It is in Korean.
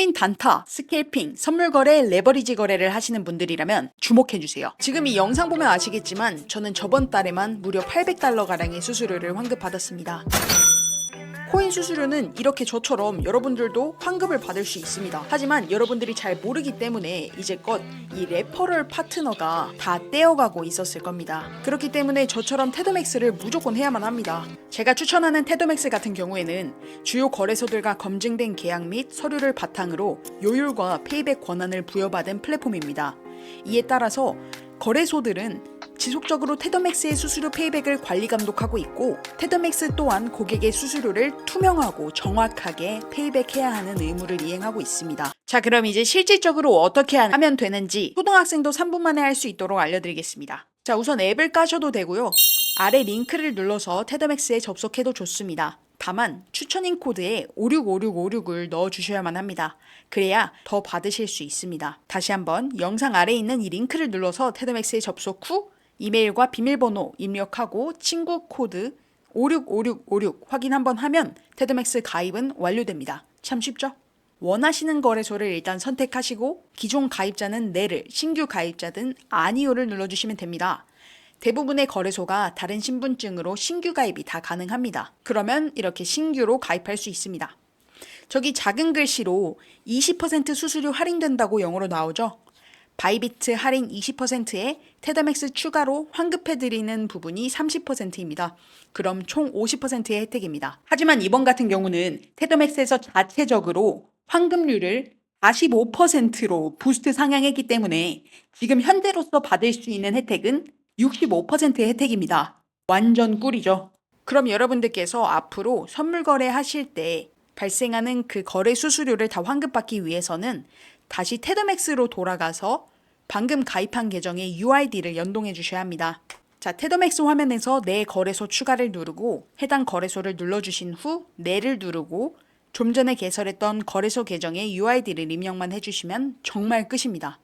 코인 단타, 스캘핑, 선물 거래, 레버리지 거래를 하시는 분들이라면 주목해 주세요. 지금 이 영상 보면 아시겠지만 저는 저번 달에만 무려 800달러 가량의 수수료를 환급받았습니다. 코인 수수료는 이렇게 저처럼 여러분들도 환급을 받을 수 있습니다. 하지만 여러분들이 잘 모르기 때문에 이제껏 이 레퍼럴 파트너가 다 떼어가고 있었을 겁니다. 그렇기 때문에 저처럼 테드맥스를 무조건 해야만 합니다. 제가 추천하는 테드맥스 같은 경우에는 주요 거래소들과 검증된 계약 및 서류를 바탕으로 요율과 페이백 권한을 부여받은 플랫폼입니다. 이에 따라서 거래소들은 지속적으로 테더맥스의 수수료 페이백을 관리 감독하고 있고 테더맥스 또한 고객의 수수료를 투명하고 정확하게 페이백해야 하는 의무를 이행하고 있습니다. 자 그럼 이제 실질적으로 어떻게 하면 되는지 초등학생도 3분 만에 할 수 있도록 알려드리겠습니다. 자 우선 앱을 까셔도 되고요. 아래 링크를 눌러서 테더맥스에 접속해도 좋습니다. 다만 추천인 코드에 565656을 넣어 주셔야만 합니다. 그래야 더 받으실 수 있습니다. 다시 한번 영상 아래에 있는 이 링크를 눌러서 테드맥스에 접속 후 이메일과 비밀번호 입력하고 친구 코드 565656 확인 한번 하면 테드맥스 가입은 완료됩니다. 참 쉽죠? 원하시는 거래소를 일단 선택하시고 기존 가입자는 네를, 신규 가입자든 아니오를 눌러주시면 됩니다. 대부분의 거래소가 다른 신분증으로 신규 가입이 다 가능합니다. 그러면 이렇게 신규로 가입할 수 있습니다. 저기 작은 글씨로 20% 수수료 할인된다고 영어로 나오죠? 바이비트 할인 20%에 테더맥스 추가로 환급해드리는 부분이 30%입니다. 그럼 총 50%의 혜택입니다. 하지만 이번 같은 경우는 테더맥스에서 자체적으로 환급률을 45%로 부스트 상향했기 때문에 지금 현재로서 받을 수 있는 혜택은 65%의 혜택입니다. 완전 꿀이죠. 그럼 여러분들께서 앞으로 선물 거래 하실 때 발생하는 그 거래 수수료를 다 환급받기 위해서는 다시 테더맥스로 돌아가서 방금 가입한 계정의 UID를 연동해 주셔야 합니다. 자, 테더맥스 화면에서 내 거래소 추가를 누르고 해당 거래소를 눌러주신 후 내를 누르고 좀 전에 개설했던 거래소 계정의 UID를 입력만 해주시면 정말 끝입니다.